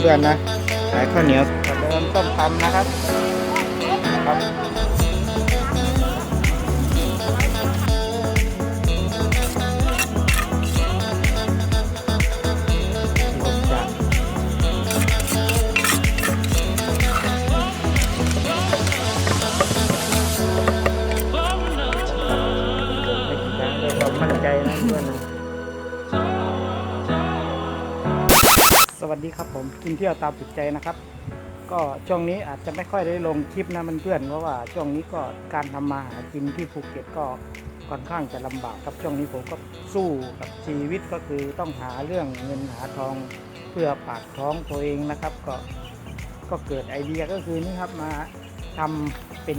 เพื่อนๆนะขายข้าวเหนียวเดิมต้มตำนะครับครับ ดีครับผมกินเที่ยวตามติดใจนะครับ ก็ช่วงนี้อาจจะไม่ค่อยได้ลงคลิปนะมันเพื่อนเพราะว่าช่วงนี้ก็การทำมาหากินที่ภูเก็ตก็ค่อนข้างจะลำบากครับช่วงนี้ผมก็สู้กับชีวิตก็คือต้องหาเรื่องเงินหาทองเพื่อปากท้องตัวเองนะครับ ก็ก็เกิดไอเดียก็คือนี่ครับมาทำเป็น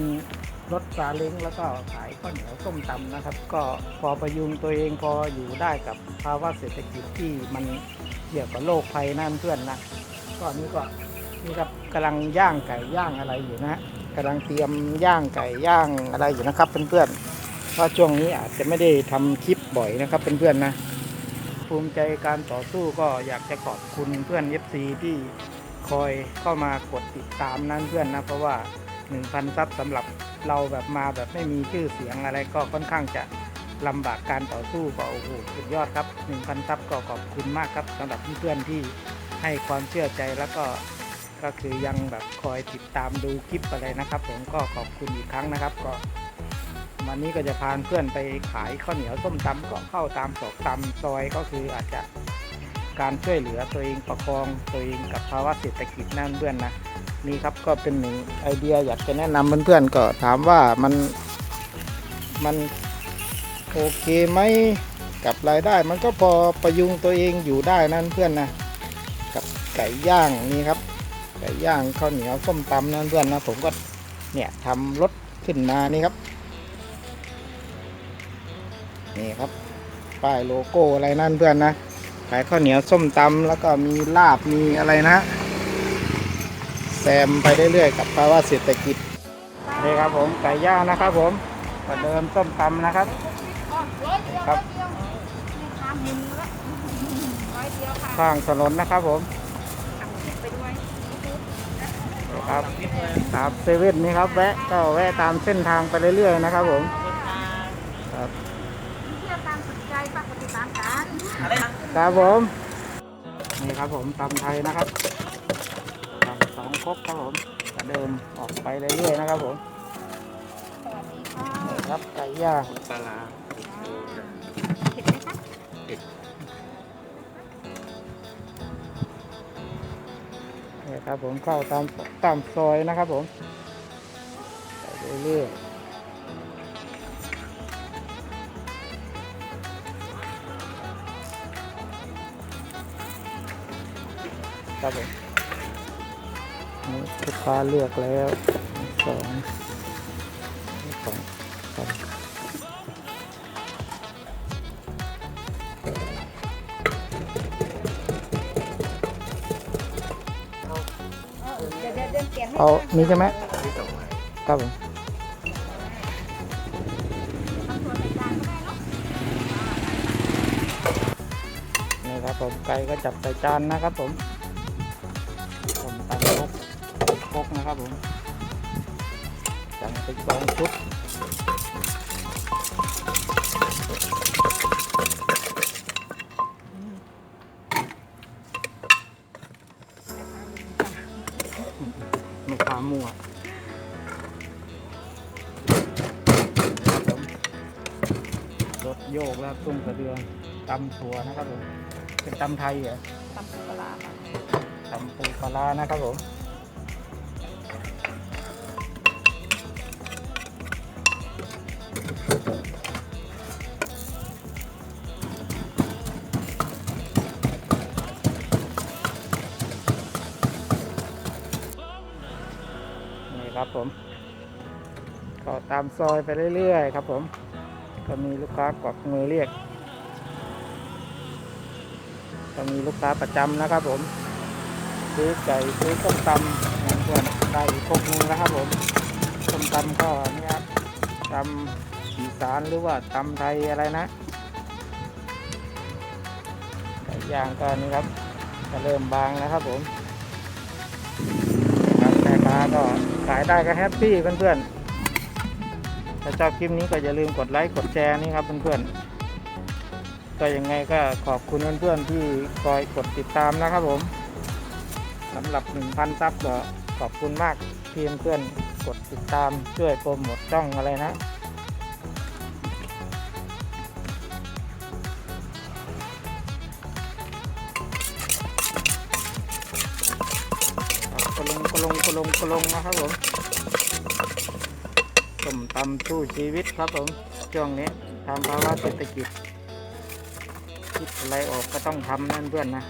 รถซาเล้งแล้วก็ขายข้าวเหนียวส้มตำนะครับ ก็พอประยุงตัวเองพออยู่ได้กับภาวะเศรษฐกิจที่มัน เกี่ยวกับโรคภัยนั่นเพื่อนนะก็อันนี้ก็นี่ครับกำลังย่างไก่ย่างอะไรอยู่นะฮะกำลังเตรียมย่างไก่ย่างอะไรอยู่นะครับเพื่อนๆเพราะช่วงนี้อาจจะไม่ได้ทำคลิปบ่อยนะครับเพื่อนๆนะภูมิใจการต่อสู้ก็อยากจะขอบคุณเพื่อน FC ที่คอยเข้ามากดติดตามนั่นเพื่อนนะเพราะว่า 1,000ซับสำหรับเราแบบมาแบบไม่มีชื่อเสียงอะไรก็ค่อนข้างจะ ลำบากการต่อสู้ก็โอ้โหสุดยอดครับ1,000ซับก็ขอบคุณมากครับสำหรับเพื่อนๆที่ให้ความเชื่อใจแล้วก็ก็คือยังแบบคอยติดตามดูคลิปอะไรนะครับ ผมก็ขอบคุณอีกครั้งนะครับ ก็ วันนี้ก็จะพาเพื่อนไปขายข้าวเหนียวส้มตำก็เข้าตามตอกตามซอยก็คืออาจจะการช่วยเหลือตัวเองประคองตัวเองกับภาวะเศรษฐกิจนั่นเพื่อนนะนี่ครับก็เป็นหนึ่งไอเดียอยากจะแนะนำเพื่อนๆก็ถามว่ามันมัน โอเคไหมกับรายได้มันก็พอประยุงตัวเองอยู่ได้นั่นเพื่อนนะกับไก่ย่างนี่ครับไก่ย่างข้าวเหนียวส้มตำนั่นเพื่อนนะผมก็เนี่ยทำรถขึ้นมานี่ครับนี่ครับป้ายโลโก้อะไรนั่นเพื่อนนะขายข้าวเหนียวส้มตำแล้วก็มีลาบมีอะไรนะแซมไปเรื่อยๆกับภาวะเศรษฐกิจนี่ครับผมไก่ย่างนะครับผมก็เดิมส้มตำนะครับ ครับทำหินละร้อยเดียวค่ะข้างถนนนะครับผมไปด้วยครับครับเซเว่นนี่ครับ แวะก็แวะตามเส้นทางไปเรื่อยๆนะครับผมครับเที่ยวตามสนใจปกติตามกันครับผมนี่ครับผมตำไทยนะครับตำสองครกครับผมจะเดิมออกไปเรื่อยๆนะครับผมสวัสดีค่ะครับไก่ย่างปลา ครับผมเข้าตามตามซอยนะครับผมไปเรื่อยครับผมลูกค้าเลือกแล้วสอง เดี๋ยวเดี๋ยวเดินเปลี่ยนให้เอานี่ใช่ไหมที่ส่งมาครับผมนี่ครับผมไก่ก็จับใส่จานนะครับผมผมตำครกครกนะครับผมจังเป็นสองชุด ถโยกแล้วตุ้มกระเดืองตำถั่วนะครับผมเป็นตำไทยเหรอตำปูปลาร้าค่ะตำปูปลาร้านะครับผมนี่ครับผมก็ตามซอยไปเรื่อยๆครับผม ก็มีลูกค้ากวักมือเรียกก็มีลูกค้าประจำนะครับผม ซื้อไก่ซื้อต้มตำนะเพื่อนได้อีกพวกนึงนะครับผมต้มตำก็นี่ครับตำอีสานหรือว่าตำไทยอะไรนะไก่ย่างก็นี่ครับจะเริ่มบางนะครับผมครับแม่ค้าก็ขายได้ก็แฮปปี้เพื่อนๆาชอบคลิปนี้ก็อย่าลืมกดไลค์กดแชร์นี่ครับเพื่อนๆก็ยังไงก็ขอบคุณเพื่อนๆที่คอยกดติดตามนะครับผมสำหรับ 1,000ซับก็ขอบคุณมากที่เพื่อนกดติดตามช่วยโปรโมทช่องอะไรนะกระลงกระลงกระลงกระลงนะครับผม ต้มตำสู้ชีวิตครับผมช่วงนี้ทำภาวะเศรษฐกิจคิดอะไรออกก็ต้องทำนั่นเพื่อนนะ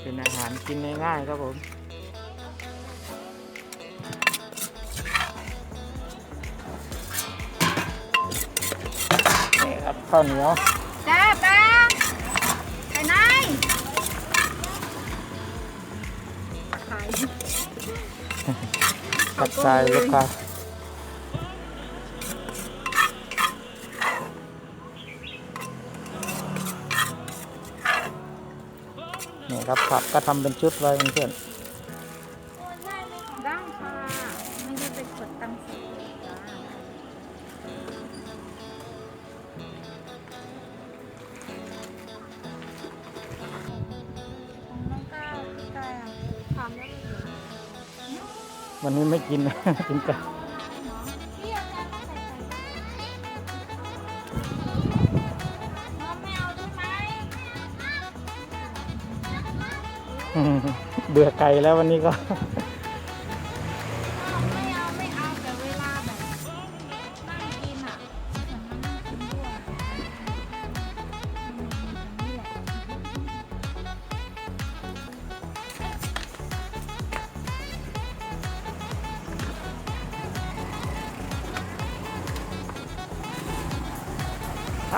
เป็นอาหารกินง่ายๆครับผมนี่ครับข้าวเหนียว ตัดสายลูกค้านี่ครับผักก็ทำเป็นชุดเลยเพื่อน วันนี้ไม่กินกินไก่พี่เอาจานไก่เบื่อไก่แล้ววันนี้ก็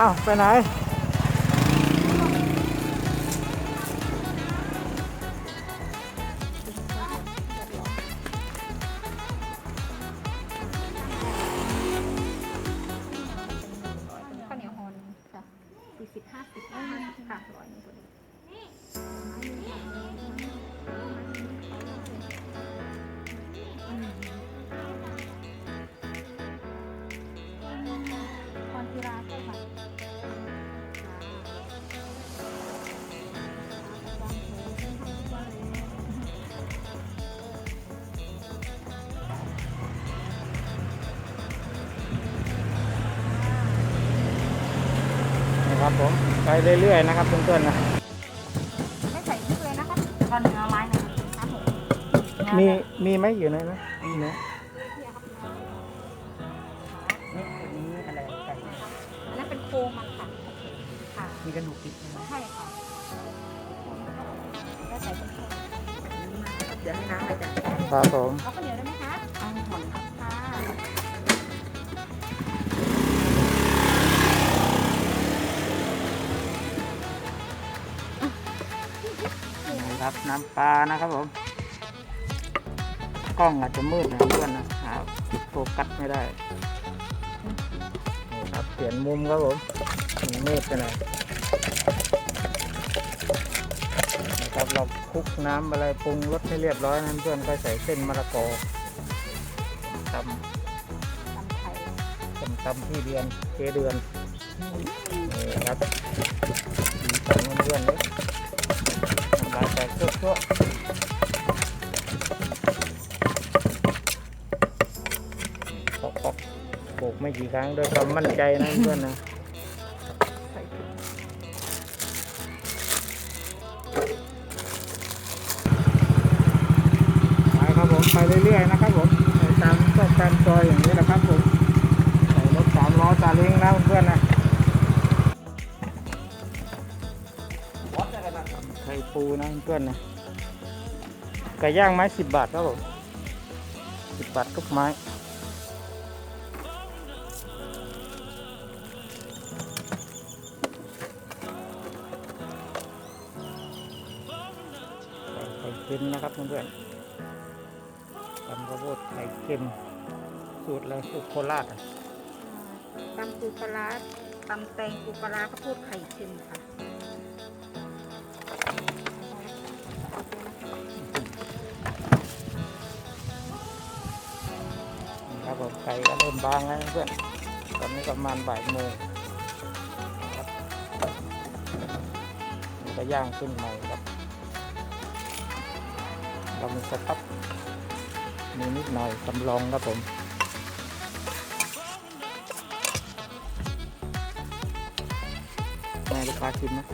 อ้าวไปไหน ครับผมไปเรื่อยๆนะครับเพื่อนๆนะไม่ใส่พริกเลยนะคะตอนเนื้อไม้หนึ่งครับผมมีมีไหมอยู่ในนะมีไหมนี่ตัวนี้อะไรไก่อันนั้นเป็นโคมันค่ะค่ะมีกระดูกติดใช่ไหมใช่ค่ะแล้วใส่เป็นโคเดี๋ยวให้น้ำไปจัดการครับผม ครับ น้ำปลานะครับผม กล้องอาจจะมืดนะเพื่อนนะหาโฟกัสไม่ได้นี่ครับเปลี่ยนมุมครับผมมันมืดไปหน่อยนะครับเราคลุกน้ำอะไรปรุงรสให้เรียบร้อยนั้นเพื่อนก็ใส่เส้นมะละกอตำตำไทยตำที่เดือนเจเดือนนี่ครับสีสันเพื่อนเลยน้ำลาย ตัวปอกปอกโบกไม่กี่ครั้งด้วยความมั่นใจนะเพื่อนนะไปครับผมไปเรื่อยๆนะครับผมตามชอบตามซอยอย่างนี้แหละครับผมใส่รถสามล้อซาเล้งนะเพื่อนนะ ปูนะเพื่อนนะไก่ย่างไม้สิบบาทครับผมสิบบาททุกไม้ใส่ไข่เค็มนะครับเพื่อนๆตำข้าวโพดไข่เค็มสูตรอะไรสูตรโคราชอะตำปูปลาร้าตำแตงปูปลาร้าข้าวโพดไข่เค็มค่ะ ผมไก่ก็เริ่มบางแล้วเพื่อนตอนนี้ประมาณบ่ายโมงครับมันก็ย่างขึ้นใหม่ครับเรามีสต๊อกมีนิดหน่อยสำรองครับผมนายลูกค้าชิมนะ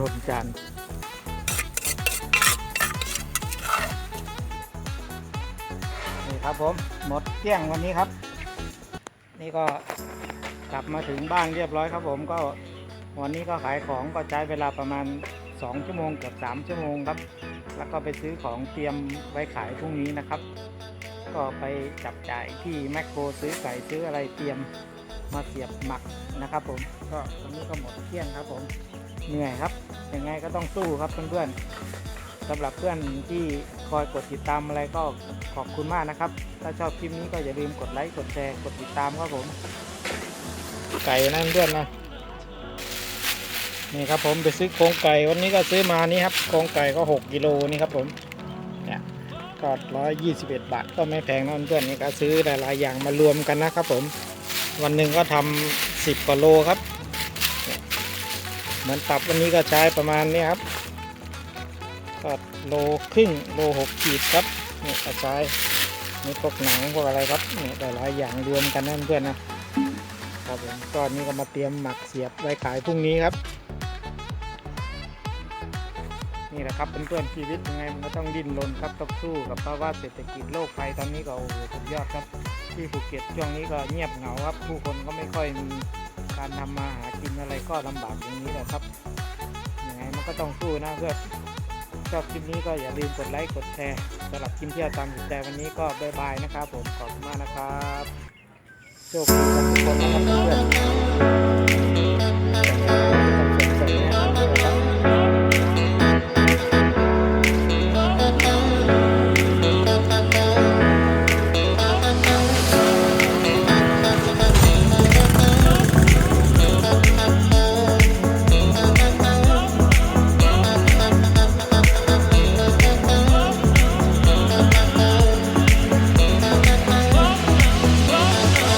ลนจานนี่ครับผมหมดเกลี้ยงวันนี้ครับ นี่ก็กลับมาถึงบ้านเรียบร้อยครับผมก็วันนี้ก็ขายของก็ใช้เวลาประมาณ 2 ชั่วโมงเกือบ3ชั่วโมงครับ แล้วก็ไปซื้อของเตรียมไว้ขายพรุ่งนี้นะครับ ก็ไปจับจ่ายที่แมคโครซื้อไก่ซื้ออะไรเตรียมมาเสียบหมักนะครับผมก็วันนี้ก็หมดเกลี้ยงครับผม เหนื่อยครับ ยังไงก็ต้องสู้ครับเพื่อนๆสำหรับเพื่อนที่คอยกดติดตามอะไรก็ขอบคุณมากนะครับ ถ้าชอบคลิปนี้ก็อย่าลืมกดไลค์ กดแชร์ กดติดตามครับผม ไก่นั่นเพื่อนนะ นี่ครับผมไปซื้อโครงไก่วันนี้ก็ซื้อมานี่ครับโครงไก่ก็ 6กิโลนี่ครับผมเนี่ยก็ร้อยยี่สิบเอ็ดบาทก็ไม่แพงนะเพื่อนนี่ก็ซื้อหลายๆอย่างมารวมกันนะครับผม วันหนึ่งก็ทำสิบกว่าโลครับ เหมือนตับวันนี้ก็ใช้ประมาณนี้ครับก็โลครึ่งโลหกขีดครับเนี่ยก็ใช้นี่พวกหนังพวกอะไรครับเนี่ยหลายอย่างรวมกันนะเพื่อนนะครับผมก็นี่ก็มาเตรียมหมักเสียบไว้ขายพรุ่งนี้ครับ นี่แหละครับเพื่อนๆชีวิตยังไงมันก็ต้องดิ้นรนครับต้องสู้กับภาวะเศรษฐกิจโลกภัยตอนนี้ก็โอ้โหสุดยอดครับที่ภูเก็ตช่วงนี้ก็เงียบเหงาครับผู้คนก็ไม่ค่อยมี การทำมาหากินอะไรก็ลำบากอย่างนี้แหละครับยังไงมันก็ต้องสู้นะเพื่อนชอบคลิปนี้ก็อย่าลืมกดไลค์กดแชร์สำหรับกิปเที่ยวตามจิตใจวันนี้ก็บ๊ายบายนะครับผมขอบคุณมากนะครับโชคดีกับทุกคนนะครับเพื่อน